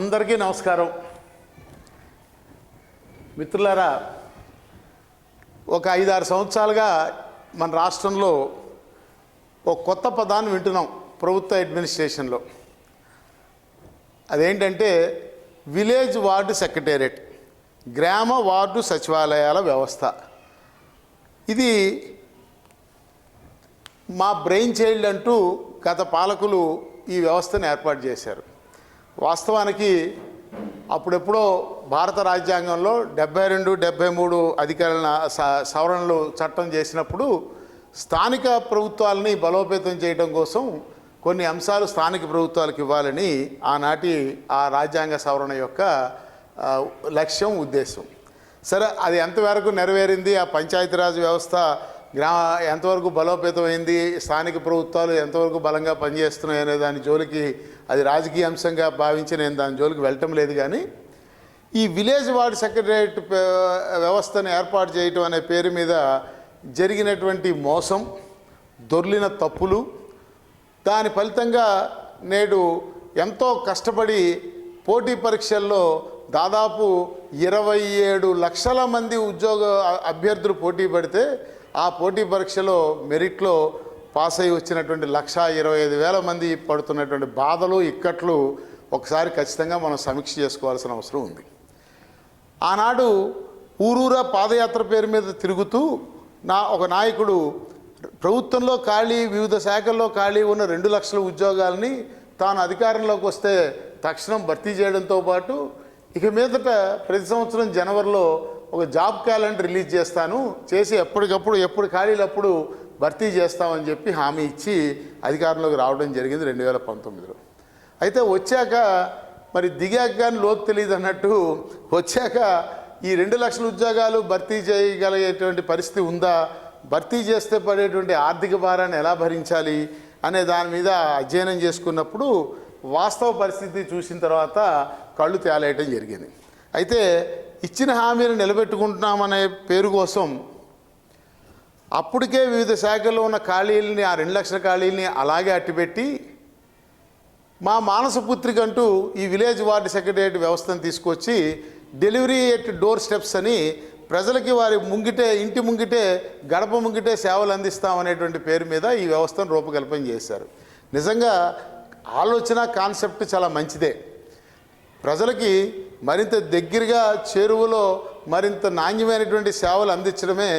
అందరికీ నమస్కారం. మిత్రులారా ఒక ఐదారు సంవత్సరాలుగా మన రాష్ట్రంలో ఒక కొత్త పదాన్ని వింటున్నాం ప్రభుత్వ అడ్మినిస్ట్రేషన్లో. అదేంటంటే విలేజ్ వార్డు సెక్రటేరియట్ గ్రామ వార్డు సచివాలయాల వ్యవస్థ. ఇది మా బ్రెయిన్ చైల్డ్ అంటూ గత పాలకులు ఈ వ్యవస్థను ఏర్పాటు చేశారు. వాస్తవానికి అప్పుడెప్పుడో భారత రాజ్యాంగంలో డెబ్బై రెండు డెబ్బై మూడు అధికారుల స- సవరణలు చట్టం చేసినప్పుడు స్థానిక ప్రభుత్వాలని బలోపేతం చేయడం కోసం కొన్ని అంశాలు స్థానిక ప్రభుత్వాలకు ఇవ్వాలని ఆనాటి ఆ రాజ్యాంగ సవరణ యొక్క లక్ష్యం ఉద్దేశం. సరే అది ఎంతవరకు నెరవేరింది? ఆ పంచాయతీరాజ్ వ్యవస్థ గ్రామ ఎంతవరకు బలోపేతమైంది? స్థానిక ప్రభుత్వాలు ఎంతవరకు బలంగా పనిచేస్తున్నాయి అనే దాని జోలికి అది రాజకీయ అంశంగా భావించి నేను దాని జోలికి వెళ్ళటం లేదు కానీ ఈ విలేజ్ వార్డ్ సెక్రటరియట్ వ్యవస్థను ఏర్పాటు చేయటం అనే పేరు మీద జరిగినటువంటి మోసం దొర్లిన తప్పులు దాని ఫలితంగా నేడు ఎంతో కష్టపడి పోటీ పరీక్షల్లో దాదాపు ఇరవై ఏడు లక్షల మంది ఉద్యోగ అభ్యర్థులు పోటీ పడితే ఆ పోటీ పరీక్షలో మెరిట్లో పాస్ అయి వచ్చినటువంటి లక్ష ఇరవై ఐదు వేల మంది పడుతున్నటువంటి బాధలు ఇక్కట్లు ఒకసారి ఖచ్చితంగా మనం సమీక్ష చేసుకోవాల్సిన అవసరం ఉంది. ఆనాడు ఊరూరా పాదయాత్ర పేరు మీద తిరుగుతూ నా ఒక నాయకుడు ప్రభుత్వంలో ఖాళీ వివిధ శాఖల్లో ఖాళీ ఉన్న రెండు లక్షల ఉద్యోగాలని తాను అధికారంలోకి వస్తే తక్షణం భర్తీ చేయడంతో పాటు ఇక మీదట ప్రతి సంవత్సరం జనవరిలో ఒక జాబ్ క్యాలెండర్ రిలీజ్ చేస్తాను. చేసి ఎప్పటికప్పుడు ఎప్పుడు ఖాళీలప్పుడు భర్తీ చేస్తామని చెప్పి హామీ ఇచ్చి అధికారంలోకి రావడం జరిగింది రెండు వేల పంతొమ్మిదిలో. అయితే వచ్చాక మరి దిగాక కానీ లోతు తెలియదు అన్నట్టు వచ్చాక ఈ రెండు లక్షల ఉద్యోగాలు భర్తీ చేయగలిగేటువంటి పరిస్థితి ఉందా? భర్తీ చేస్తే పడేటువంటి ఆర్థిక భారాన్ని ఎలా భరించాలి అనే దాని మీద అధ్యయనం చేసుకున్నప్పుడు వాస్తవ పరిస్థితి చూసిన తర్వాత కళ్ళు తేలేయటం జరిగింది. అయితే ఇచ్చిన హామీని నిలబెట్టుకుంటున్నామనే పేరు కోసం అప్పటికే వివిధ శాఖల్లో ఉన్న ఖాళీలని ఆ రెండు లక్షల ఖాళీలని అలాగే అట్టిపెట్టి మా మానస అంటూ ఈ విలేజ్ వార్డు సెక్రటరియట్ వ్యవస్థను తీసుకొచ్చి డెలివరీ ఎట్ డోర్ స్టెప్స్ అని ప్రజలకి వారి ముంగిటే ఇంటి ముంగిటే గడప ముంగిటే సేవలు అందిస్తామనేటువంటి పేరు మీద ఈ వ్యవస్థను రూపకల్పన చేశారు. నిజంగా ఆలోచన కాన్సెప్ట్ చాలా మంచిదే. ప్రజలకి మరింత దగ్గరగా చేరువలో మరింత నాణ్యమైనటువంటి సేవలు అందించడమే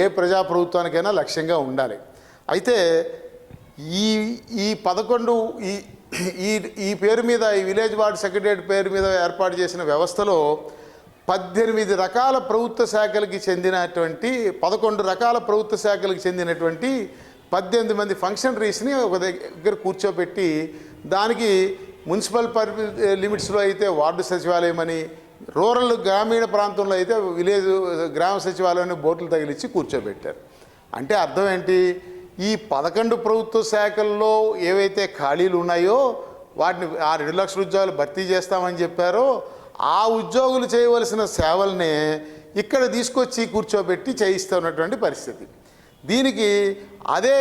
ఏ ప్రజాప్రభుత్వానికైనా లక్ష్యంగా ఉండాలి. అయితే ఈ ఈ పదకొండు ఈ ఈ ఈ పేరు మీద ఈ విలేజ్ వార్డ్ సెక్రటరియట్ పేరు మీద ఏర్పాటు చేసిన వ్యవస్థలో పద్దెనిమిది రకాల ప్రభుత్వ శాఖలకి చెందినటువంటి పదకొండు రకాల ప్రభుత్వ శాఖలకు చెందినటువంటి పద్దెనిమిది మంది ఫంక్షనరీస్ని ఒక దగ్గర కూర్చోబెట్టి దానికి మున్సిపల్ పర్ లిమిట్స్లో అయితే వార్డు సచివాలయం అని రూరల్ గ్రామీణ ప్రాంతంలో అయితే విలేజ్ గ్రామ సచివాలయంలో బోట్లు తగిలిచ్చి కూర్చోబెట్టారు. అంటే అర్థం ఏంటి? ఈ పదకొండు ప్రభుత్వ శాఖల్లో ఏవైతే ఖాళీలు ఉన్నాయో వాటిని ఆ రెండు లక్షల ఉద్యోగాలు భర్తీ చేస్తామని చెప్పారో ఆ ఉద్యోగులు చేయవలసిన సేవలనే ఇక్కడ తీసుకొచ్చి కూర్చోబెట్టి చేయిస్తున్నటువంటి పరిస్థితి. దీనికి అదే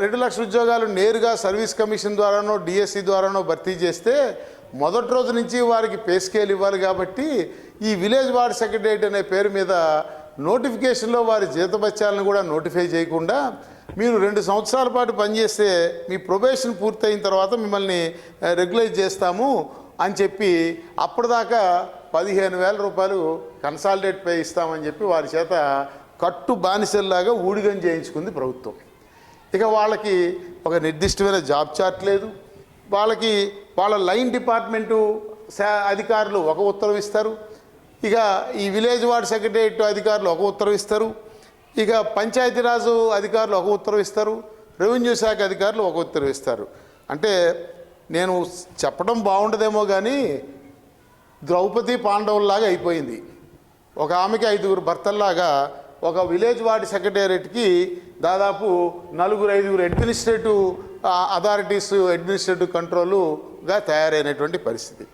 రెండు లక్షల ఉద్యోగాలు నేరుగా సర్వీస్ కమిషన్ ద్వారానో డిఎస్సి ద్వారానో భర్తీ చేస్తే మొదటి రోజు నుంచి వారికి పే స్కేల్ ఇవ్వాలి కాబట్టి ఈ విలేజ్ వార్డ్ సెక్రటరియట్ అనే పేరు మీద నోటిఫికేషన్లో వారి జీతభత్యాలను కూడా నోటిఫై చేయకుండా మీరు రెండు సంవత్సరాల పాటు పనిచేస్తే మీ ప్రొబేషన్ పూర్తయిన తర్వాత మిమ్మల్ని రెగ్యులైజ్ చేస్తాము అని చెప్పి అప్పటిదాకా పదిహేను వేల రూపాయలు కన్సాలిడేట్ పే ఇస్తామని చెప్పి వారి చేత కట్టు బానిసల్లాగా ఊడిగం చేయించుకుంది ప్రభుత్వం. ఇక వాళ్ళకి ఒక నిర్దిష్టమైన జాబ్ చార్ట్ లేదు. వాళ్ళకి వాళ్ళ లైన్ డిపార్ట్మెంటు శా- అధికారులు ఒక ఉత్తరం ఇస్తారు. ఇక ఈ విలేజ్ వార్డ్ సెక్రటరియట్ అధికారులు ఒక ఉత్తరం ఇస్తారు. ఇక పంచాయతీరాజు అధికారులు ఒక ఉత్తరం ఇస్తారు. రెవెన్యూ శాఖ అధికారులు ఒక ఉత్తరం ఇస్తారు. అంటే నేను చెప్పడం బాగుండదేమో కానీ ద్రౌపది పాండవుల్లాగా అయిపోయింది. ఒక ఆమెకి ఐదుగురు భర్తల్లాగా ఒక విలేజ్ వార్డ్ సెక్రటేరియట్కి దాదాపు నలుగురు ఐదుగురు అడ్మినిస్ట్రేటివ్ అథారిటీస్ అడ్మినిస్ట్రేటివ్ కంట్రోలుగా తయారైనటువంటి పరిస్థితి.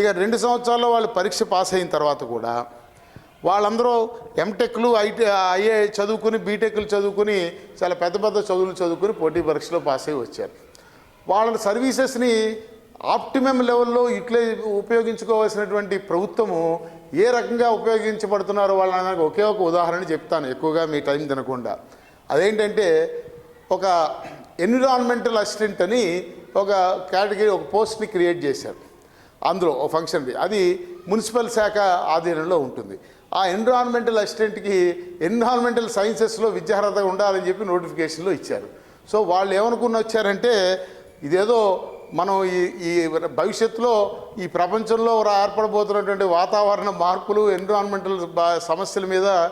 ఇక రెండు సంవత్సరాల్లో వాళ్ళు పరీక్ష పాస్ అయిన తర్వాత కూడా వాళ్ళందరూ ఎంటెక్లు ఐటీ ఐఏ చదువుకుని బీటెక్లు చదువుకుని చాలా పెద్ద పెద్ద చదువులు చదువుకుని పోటీ పరీక్షలో పాస్ అయ్యి వచ్చారు. వాళ్ళ సర్వీసెస్ని ఆప్టిమం లెవెల్లో ఇట్లే ఉపయోగించుకోవాల్సినటువంటి ప్రభుత్వము ఏ రకంగా ఉపయోగించబడుతున్నారో వాళ్ళని ఒకే ఒక ఉదాహరణ చెప్తాను ఎక్కువగా మీ టైం తినకుండా. అదేంటంటే ఒక ఎన్విరాన్మెంటల్ అసిస్టెంట్ అని ఒక కేటగిరీ ఒక పోస్ట్ని క్రియేట్ చేశారు. అందులో ఒక ఫంక్షన్ది. అది మున్సిపల్ శాఖ ఆధీనంలో ఉంటుంది. ఆ ఎన్విరాన్మెంటల్ అసిస్టెంట్కి ఎన్విరాన్మెంటల్ సైన్సెస్లో విద్యార్హత ఉండాలని చెప్పి నోటిఫికేషన్లో ఇచ్చారు. సో వాళ్ళు ఏమనుకుని వచ్చారంటే ఇదేదో మనం ఈ ఈ భవిష్యత్తులో ఈ ప్రపంచంలో ఏర్పడబోతున్నటువంటి వాతావరణ మార్పులు ఎన్విరాన్మెంటల్ సమస్యల మీద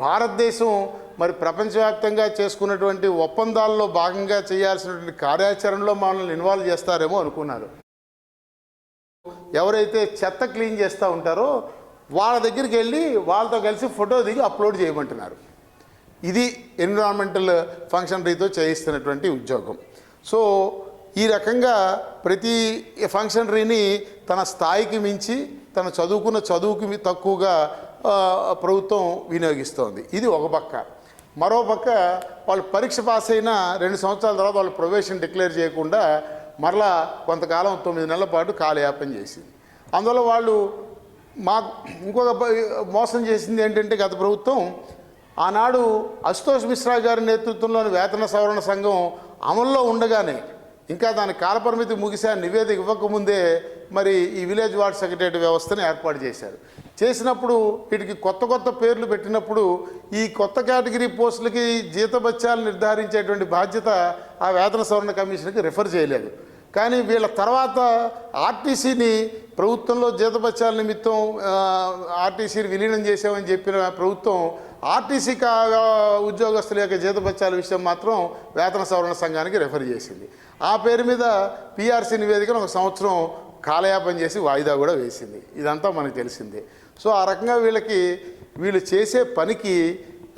భారతదేశం మరి ప్రపంచవ్యాప్తంగా చేసుకున్నటువంటి ఒప్పందాల్లో భాగంగా చేయాల్సినటువంటి కార్యాచరణలో మనల్ని ఇన్వాల్వ్ చేస్తారేమో అనుకున్నారు. ఎవరైతే చెత్త క్లీన్ చేస్తూ ఉంటారో వాళ్ళ దగ్గరికి వెళ్ళి వాళ్ళతో కలిసి ఫోటో దిగి అప్లోడ్ చేయమంటున్నారు. ఇది ఎన్విరాన్మెంటల్ ఫంక్షనరీతో చేయిస్తున్నటువంటి ఉద్యోగం. సో ఈ రకంగా ప్రతి ఫంక్షనరీని తన స్థాయికి మించి తన చదువుకున్న చదువుకి తక్కువగా ప్రభుత్వం వినియోగిస్తోంది. ఇది ఒక పక్క. మరోపక్క వాళ్ళు పరీక్ష పాస్ అయిన రెండు సంవత్సరాల తర్వాత వాళ్ళు ప్రొవేషన్ డిక్లేర్ చేయకుండా మరలా కొంతకాలం తొమ్మిది నెలల పాటు కాలయాపన చేసింది. అందువల్ల వాళ్ళు మాకు ఇంకొక మోసం చేసింది ఏంటంటే గత ప్రభుత్వం ఆనాడు అశుతోష్ మిశ్రా గారి నేతృత్వంలోని వేతన సవరణ సంఘం అమల్లో ఉండగానే ఇంకా దాని కాలపరిమితి ముగిసే నివేదిక ఇవ్వకముందే మరి ఈ విలేజ్ వార్డ్ సెక్రటరీ వ్యవస్థను ఏర్పాటు చేశారు. చేసినప్పుడు వీటికి కొత్త కొత్త పేర్లు పెట్టినప్పుడు ఈ కొత్త కేటగిరీ పోస్టులకి జీతభత్యాలు నిర్ధారించేటువంటి బాధ్యత ఆ వేతన సవరణ కమిషన్కి రిఫర్ చేయలేదు. కానీ వీళ్ళ తర్వాత ఆర్టీసీని ప్రభుత్వంలో జీతభత్యాల నిమిత్తం ఆర్టీసీని విలీనం చేసామని చెప్పిన ప్రభుత్వం ఆర్టీసీ కా ఉద్యోగస్తుల యొక్క జీతభత్యాల విషయం మాత్రం వేతన సవరణ సంఘానికి రిఫర్ చేసింది. ఆ పేరు మీద పీఆర్సీ నివేదికను ఒక సంవత్సరం కాలయాపన చేసి వాయిదా కూడా వేసింది. ఇదంతా మనకు తెలిసిందే. సో ఆ రకంగా వీళ్ళకి వీళ్ళు చేసే పనికి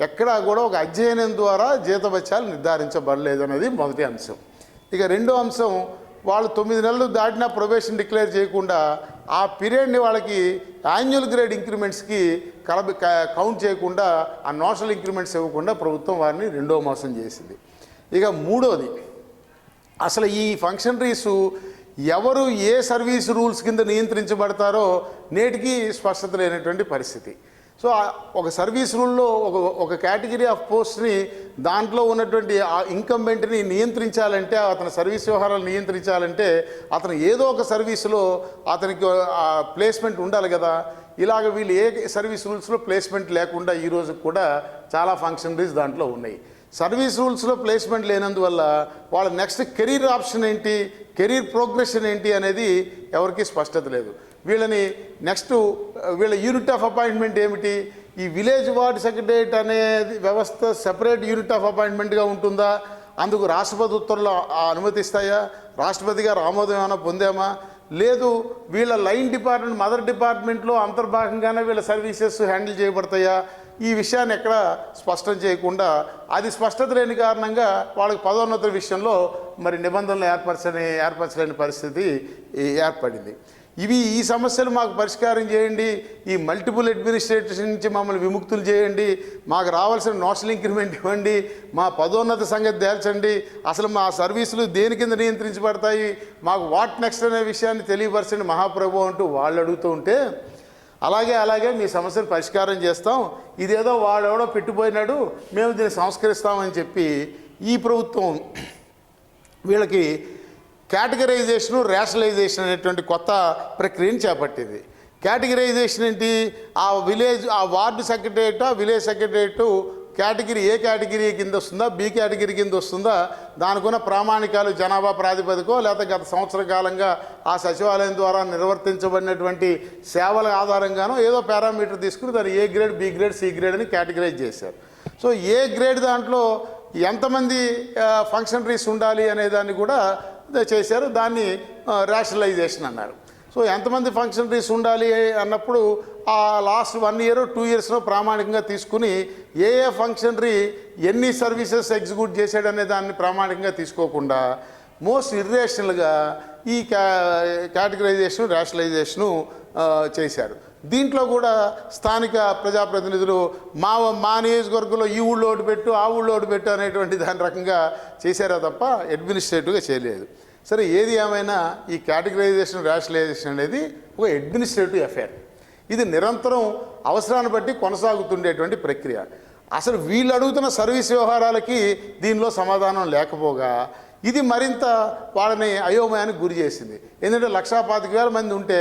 ఎక్కడా కూడా ఒక అధ్యయనం ద్వారా జీతభత్యాలు నిర్ధారించబడలేదు అనేది మొదటి అంశం. ఇక రెండో అంశం వాళ్ళు తొమ్మిది నెలలు దాటిన ప్రొబేషన్ డిక్లేర్ చేయకుండా ఆ పీరియడ్ని వాళ్ళకి యాన్యువల్ గ్రేడ్ ఇంక్రిమెంట్స్కి కలబ కౌంట్ చేయకుండా ఆ నోషనల్ ఇంక్రిమెంట్స్ ఇవ్వకుండా ప్రభుత్వం వారిని రెండో మోసం చేసింది. ఇక మూడోది అసలు ఈ ఫంక్షనరీసు ఎవరు ఏ సర్వీస్ రూల్స్ కింద నియంత్రించబడతారో నేటికి స్పష్టత లేనటువంటి పరిస్థితి. సో ఒక సర్వీస్ రూల్లో ఒక ఒక కేటగిరీ ఆఫ్ పోస్ట్ని దాంట్లో ఉన్నటువంటి ఆ ఇన్కంబెంట్ని నియంత్రించాలంటే అతని సర్వీస్ వ్యవహారాలు నియంత్రించాలంటే అతను ఏదో ఒక సర్వీసులో అతనికి ప్లేస్మెంట్ ఉండాలి కదా. ఇలాగ వీళ్ళు ఏ సర్వీస్ రూల్స్లో ప్లేస్మెంట్ లేకుండా ఈ రోజు కూడా చాలా ఫంక్షనరీస్ దాంట్లో ఉన్నాయి. సర్వీస్ రూల్స్లో ప్లేస్మెంట్ లేనందువల్ల వాళ్ళ నెక్స్ట్ కెరీర్ ఆప్షన్ ఏంటి కెరీర్ ప్రోగ్రెషన్ ఏంటి అనేది ఎవరికీ స్పష్టత లేదు. వీళ్ళని నెక్స్ట్ వీళ్ళ యూనిట్ ఆఫ్ అపాయింట్మెంట్ ఏమిటి? ఈ విలేజ్ వార్డ్ సెక్రటరియట్ అనేది వ్యవస్థ సెపరేట్ యూనిట్ ఆఫ్ అపాయింట్మెంట్గా ఉంటుందా? అందుకు రాష్ట్రపతి ఉత్తర్వులు అనుమతిస్తాయా? రాష్ట్రపతి గారు ఆమోదం ఏమైనా పొందామా? లేదు వీళ్ళ లైన్ డిపార్ట్మెంట్ మదర్ డిపార్ట్మెంట్లో అంతర్భాగంగానే వీళ్ళ సర్వీసెస్ హ్యాండిల్ చేయబడతాయా? ఈ విషయాన్ని ఎక్కడ స్పష్టం చేయకుండా అది స్పష్టత లేని కారణంగా వాళ్ళకి పదోన్నతుల విషయంలో మరి నిబంధనలు ఏర్పరచని ఏర్పరచలేని పరిస్థితి ఏర్పడింది. ఇవి ఈ సమస్యలు మాకు పరిష్కారం చేయండి. ఈ మల్టిపుల్ అడ్మినిస్ట్రేటర్స్ నుంచి మమ్మల్ని విముక్తులు చేయండి. మాకు రావాల్సిన నోషల్ ఇంక్రిమెంట్ ఇవ్వండి. మా పదోన్నత సంగతి తేల్చండి. అసలు మా సర్వీసులు దేని కింద నియంత్రించబడతాయి? మాకు వాట్ నెక్స్ట్ అనే విషయాన్ని తెలియపరచండి మహాప్రభు అంటూ వాళ్ళు అడుగుతూ ఉంటే అలాగే అలాగే మీ సమస్యను పరిష్కారం చేస్తాం. ఇదేదో వాడెవడో పెట్టిపోయినాడు మేము దీన్ని సంస్కరిస్తామని చెప్పి ఈ ప్రభుత్వం వీళ్ళకి కేటగరైజేషను రేషనలైజేషన్ అనేటువంటి కొత్త ప్రక్రియను చేపట్టింది. కేటగరైజేషన్ ఏంటి? ఆ విలేజ్ ఆ వార్డు సెక్రటరియట్ ఆ village secretariat category A category కింద వస్తుందా బి కేటగిరీ కింద వస్తుందా దానికున్న ప్రామాణికాలు జనాభా ప్రాతిపదికో లేకపోతే గత సంవత్సర కాలంగా ఆ సచివాలయం ద్వారా నిర్వర్తించబడినటువంటి సేవల ఆధారంగానో ఏదో పారామీటర్ తీసుకుని దాన్ని A grade B grade C grade అని కేటగిరైజ్ చేశారు. సో ఏ గ్రేడ్ దాంట్లో ఎంతమంది ఫంక్షనరీస్ ఉండాలి అనే దాన్ని కూడా చేశారు దాన్ని రేషనలైజేషన్ అన్నారు. సో ఎంతమంది ఫంక్షనరీస్ ఉండాలి అన్నప్పుడు ఆ లాస్ట్ వన్ ఇయర్ టూ ఇయర్స్లో ప్రామాణికంగా తీసుకుని ఏ ఏ ఫంక్షనరీ ఎన్ని సర్వీసెస్ ఎగ్జిక్యూట్ చేశాడనే దాన్ని ప్రామాణికంగా తీసుకోకుండా మోస్ట్ ఇర్రేషనల్గా ఈ క్యా కేటగరైజేషన్ రేషనలైజేషను చేశారు. దీంట్లో కూడా స్థానిక ప్రజాప్రతినిధులు మా మా నియోజకవర్గంలో ఈ ఊళ్ళో ఒకటి పెట్టు ఆ ఊళ్ళో ఒకటి పెట్టు అనేటువంటి దాని రకంగా చేశారా తప్ప అడ్మినిస్ట్రేటివ్గా చేయలేదు. సరే ఏది ఏమైనా ఈ కేటగరైజేషన్ రేషనలైజేషన్ అనేది ఒక అడ్మినిస్ట్రేటివ్ అఫేర్ ఇది నిరంతరం అవసరాన్ని బట్టి కొనసాగుతుండేటువంటి ప్రక్రియ. అసలు వీళ్ళు అడుగుతున్న సర్వీస్ వ్యవహారాలకి దీనిలో సమాధానం లేకపోగా ఇది మరింత వాళ్ళని అయోమయానికి గురి చేసింది. ఎందుకంటే లక్షా పాతిక వేల మంది ఉంటే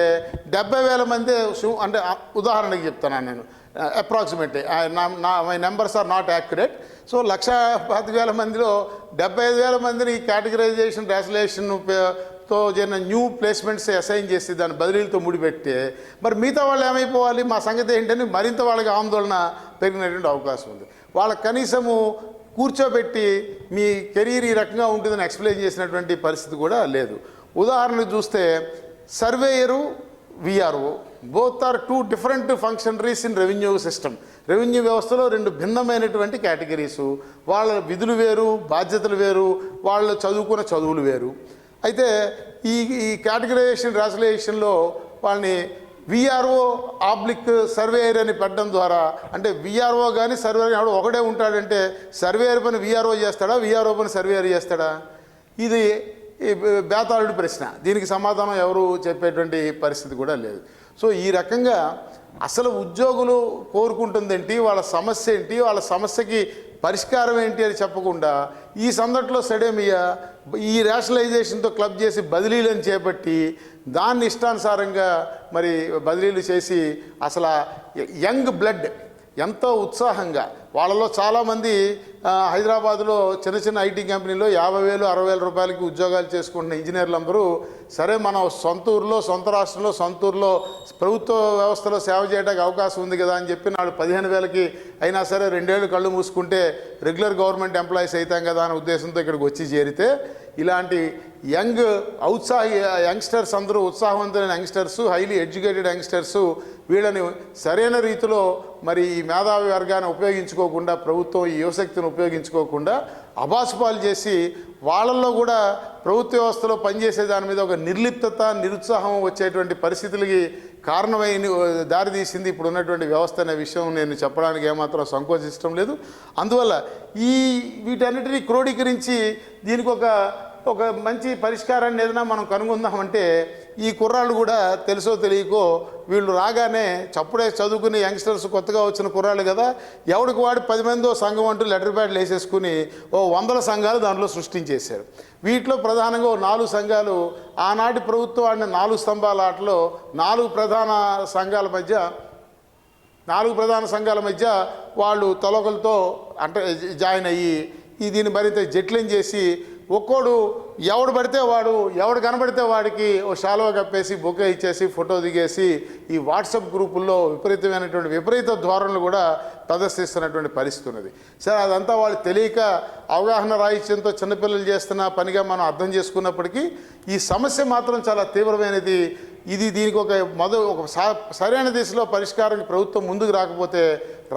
డెబ్బై వేల మంది అంటే ఉదాహరణకి చెప్తున్నాను నేను. అప్రాక్సిమేట్లీ నా my numbers are not accurate so lakh పాతిక వేల మందిలో డెబ్బై ఐదు వేల మందిని కేటగరైజేషన్ రేసలేషన్తో జరిగిన న్యూ ప్లేస్మెంట్స్ అసైన్ చేసి దాని బదిలీలతో ముడిపెట్టి మరి మిగతా వాళ్ళు ఏమైపోవాలి? మా సంగతి ఏంటని మరింత వాళ్ళకి ఆందోళన పెరిగినటువంటి అవకాశం ఉంది. వాళ్ళ కనీసము కూర్చోబెట్టి మీ కెరీర్ ఈ రకంగా ఉంటుందని ఎక్స్ప్లెయిన్ చేసినటువంటి పరిస్థితి కూడా లేదు. ఉదాహరణకు చూస్తే surveyor VRO both are two different functionaries in revenue system revenue వ్యవస్థలో రెండు భిన్నమైనటువంటి కేటగిరీసు. వాళ్ళ విధులు వేరు బాధ్యతలు వేరు వాళ్ళు చదువుకున్న చదువులు వేరు. అయితే ఈ ఈ కేటగరైజేషన్ రాసలేషన్లో వాళ్ళని విఆర్ఓ ఆబ్లిక్ సర్వేయర్ అని పెట్టడం ద్వారా అంటే విఆర్ఓ కానీ సర్వేయర్ కానీ ఒకడే ఉంటాడంటే సర్వేయర్ పని విఆర్ఓ చేస్తాడా? విఆర్ఓ పని సర్వేయర్ చేస్తాడా? ఇది ఈ బేతాళుడి ప్రశ్న. దీనికి సమాధానం ఎవరు చెప్పేటువంటి పరిస్థితి కూడా లేదు. సో ఈ రకంగా అసలు ఉద్యోగులు కోరుకుంటుందేంటి? వాళ్ళ సమస్య ఏంటి? వాళ్ళ సమస్యకి పరిష్కారం ఏంటి అని చెప్పకుండా ఈ సందట్లో సడేమియా ఈ రేషనలైజేషన్తో క్లబ్ చేసి బదిలీలను చేపట్టి దాన్ని ఇష్టానుసారంగా మరి బదిలీలు చేసి అసలు యంగ్ బ్లడ్ ఎంతో ఉత్సాహంగా వాళ్ళలో చాలామంది హైదరాబాద్లో చిన్న చిన్న ఐటీ కంపెనీలో యాభై వేలు అరవై వేల రూపాయలకి ఉద్యోగాలు చేసుకుంటున్న ఇంజనీర్లు అందరూ సరే మనం సొంత ఊర్లో సొంత రాష్ట్రంలో సొంత ఊర్లో ప్రభుత్వ వ్యవస్థలో సేవ చేయడానికి అవకాశం ఉంది కదా అని చెప్పి నాడు పదిహేను వేలకి అయినా సరే రెండేళ్ళు కళ్ళు మూసుకుంటే రెగ్యులర్ గవర్నమెంట్ ఎంప్లాయీస్ అవుతాం కదా అనే ఉద్దేశంతో ఇక్కడికి వచ్చి చేరితే ఇలాంటి యంగ్ ఔత్సాహి యంగ్స్టర్స్ అందరూ ఉత్సాహవంతులైన యంగ్స్టర్స్ హైలీ ఎడ్యుకేటెడ్ యంగ్స్టర్స్ వీళ్ళని సరైన రీతిలో మరి ఈ మేధావి వర్గాన్ని ఉపయోగించుకోకుండా ప్రభుత్వం ఈ యువశక్తిని ఉపయోగించుకోకుండా అబాసుపాలు చేసి వాళ్ళల్లో కూడా ప్రభుత్వ వ్యవస్థలో పనిచేసే దాని మీద ఒక నిర్లిప్తత నిరుత్సాహం వచ్చేటువంటి పరిస్థితులకి కారణమైన దారితీసింది ఇప్పుడు ఉన్నటువంటి వ్యవస్థ అనే విషయం నేను చెప్పడానికి ఏమాత్రం సంకోచిష్టం లేదు. అందువల్ల ఈ వీటన్నిటిని క్రోడీకరించి దీనికి ఒక ఒక మంచి పరిష్కారాన్ని ఏదైనా మనం కనుగొందామంటే ఈ కుర్రాళ్ళు కూడా తెలుసో తెలియకో వీళ్ళు రాగానే చప్పుడే చదువుకునే యంగ్స్టర్స్ కొత్తగా వచ్చిన కుర్రాళ్ళు కదా ఎవడికి వాడి పది మందో సంఘం అంటూ లెటర్ ప్యాడ్లు వేసేసుకుని ఓ వందల సంఘాలు దాంట్లో సృష్టించేశారు. వీటిలో ప్రధానంగా ఓ నాలుగు సంఘాలు ఆనాటి ప్రభుత్వం ఆడిన నాలుగు స్తంభాల ఆటలో నాలుగు ప్రధాన సంఘాల మధ్య నాలుగు ప్రధాన సంఘాల మధ్య వాళ్ళు తొలకలతో అంటే జాయిన్ అయ్యి ఈ దీన్ని మరింత జట్లం చేసి ఒక్కోడు ఎవడు పడితే వాడు ఎవడు కనబడితే వాడికి ఓ శాలువా కప్పేసి బొకే ఇచ్చేసి ఫోటో దిగేసి ఈ వాట్సాప్ గ్రూపుల్లో విపరీతమైనటువంటి విపరీత ధోరణులు కూడా ప్రదర్శిస్తున్నటువంటి పరిస్థితి ఉన్నది. సరే అదంతా వాళ్ళు తెలియక అవగాహన రాహిత్యంతో చిన్నపిల్లలు చేస్తున్న పనిగా మనం అర్థం చేసుకున్నప్పటికీ ఈ సమస్య మాత్రం చాలా తీవ్రమైనది. ఇది దీనికి ఒక మొదలు ఒక సరైన దిశలో పరిష్కారం ప్రభుత్వం ముందుకు రాకపోతే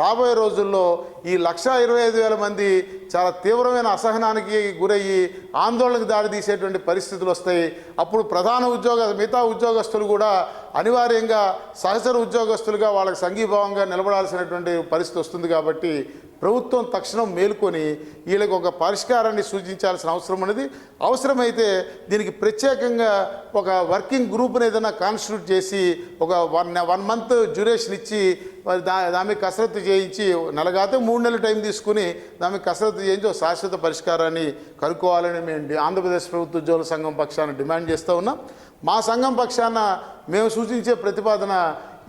రాబోయే రోజుల్లో ఈ లక్ష ఇరవై ఐదు వేల మంది చాలా తీవ్రమైన అసహనానికి గురయ్యి ఆందోళనకు దారితీసేటువంటి పరిస్థితులు వస్తాయి. అప్పుడు ప్రధాన ఉద్యోగ మిగతా ఉద్యోగస్తులు కూడా అనివార్యంగా సహచర ఉద్యోగస్తులుగా వాళ్ళకి సంఘీభావంగా నిలబడాల్సినటువంటి పరిస్థితి వస్తుంది కాబట్టి ప్రభుత్వం తక్షణం మేల్కొని వీళ్ళకి ఒక పరిష్కారాన్ని సూచించాల్సిన అవసరం అనేది అవసరమైతే దీనికి ప్రత్యేకంగా ఒక వర్కింగ్ గ్రూప్ని ఏదైనా కాన్స్టిట్యూట్ చేసి ఒక వన్ వన్ మంత్ డ్యూరేషన్ ఇచ్చి దా దాని కసరత్తు చేయించి నెలగాతే మూడు నెలల టైం తీసుకుని దాని కసరత్తు చేయించి ఒక శాశ్వత పరిష్కారాన్ని కనుక్కోవాలని మేము ఆంధ్రప్రదేశ్ ప్రభుత్వ ఉద్యోగుల సంఘం పక్షాన డిమాండ్ చేస్తూ ఉన్నాం. మా సంఘం పక్షాన మేము సూచించే ప్రతిపాదన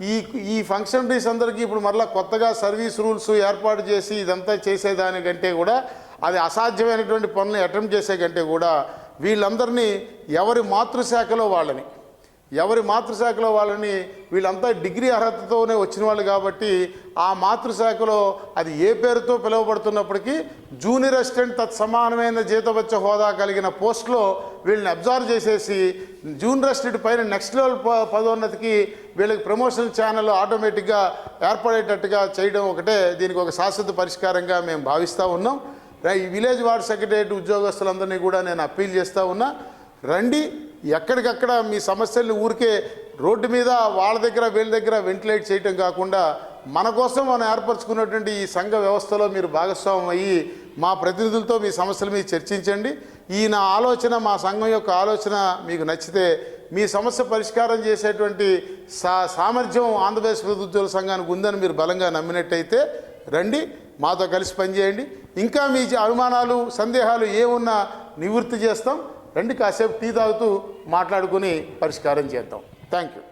ఈ ఈ ఫంక్షనరీస్ అందరికీ ఇప్పుడు మరలా కొత్తగా సర్వీస్ రూల్స్ ఏర్పాటు చేసి ఇదంతా చేసేదానికంటే కూడా అది అసాధ్యమైనటువంటి పనులు అటెంప్ట్ చేసే కంటే కూడా వీళ్ళందరినీ ఎవరి మాతృశాఖలో వాళ్ళని ఎవరి మాతృశాఖలో వాళ్ళని వీళ్ళంతా డిగ్రీ అర్హతతోనే వచ్చిన వాళ్ళు కాబట్టి ఆ మాతృశాఖలో అది ఏ పేరుతో పిలువబడుతున్నప్పటికీ జూనియర్ అసిస్టెంట్ తత్సమానమైన జీతవచ్చ హోదా కలిగిన పోస్ట్లో వీళ్ళని అబ్జర్వ్ చేసేసి జూనియర్ అసిస్టెంట్ పైన నెక్స్ట్ లెవెల్ ప- పదోన్నతికి వీళ్ళకి ప్రమోషన్ ఛానల్ ఆటోమేటిక్గా ఏర్పడేటట్టుగా చేయడం ఒకటే దీనికి ఒక శాశ్వత పరిష్కారంగా మేము భావిస్తూ ఉన్నాం. ఈ విలేజ్ వార్డ్ సెక్రటరియట్ ఉద్యోగస్తులందరినీ కూడా నేను అప్పీల్ చేస్తూ ఉన్నా. రండి ఎక్కడికక్కడ మీ సమస్యల్ని ఊరికే రోడ్డు మీద వాళ్ళ దగ్గర వీళ్ళ దగ్గర వెంటిలేట్ చేయటం కాకుండా మన కోసం మనం ఏర్పరచుకున్నటువంటి ఈ సంఘ వ్యవస్థలో మీరు భాగస్వామ్యం అయ్యి మా ప్రతినిధులతో మీ సమస్యల మీద చర్చించండి. ఈ నా ఆలోచన మా సంఘం యొక్క ఆలోచన మీకు నచ్చితే మీ సమస్య పరిష్కారం చేసేటువంటి సా సామర్థ్యం ఆంధ్రప్రదేశ్ ప్రభుత్వ ఉద్యోగుల సంఘానికి ఉందని మీరు బలంగా నమ్మినట్టయితే రండి మాతో కలిసి పనిచేయండి. ఇంకా మీ అనుమానాలు సందేహాలు ఏమున్నా నివృత్తి చేస్తాం. రండి కాసేపు టీ తాగుతూ మాట్లాడుకుని పరిష్కారం చేద్దాం. Thank you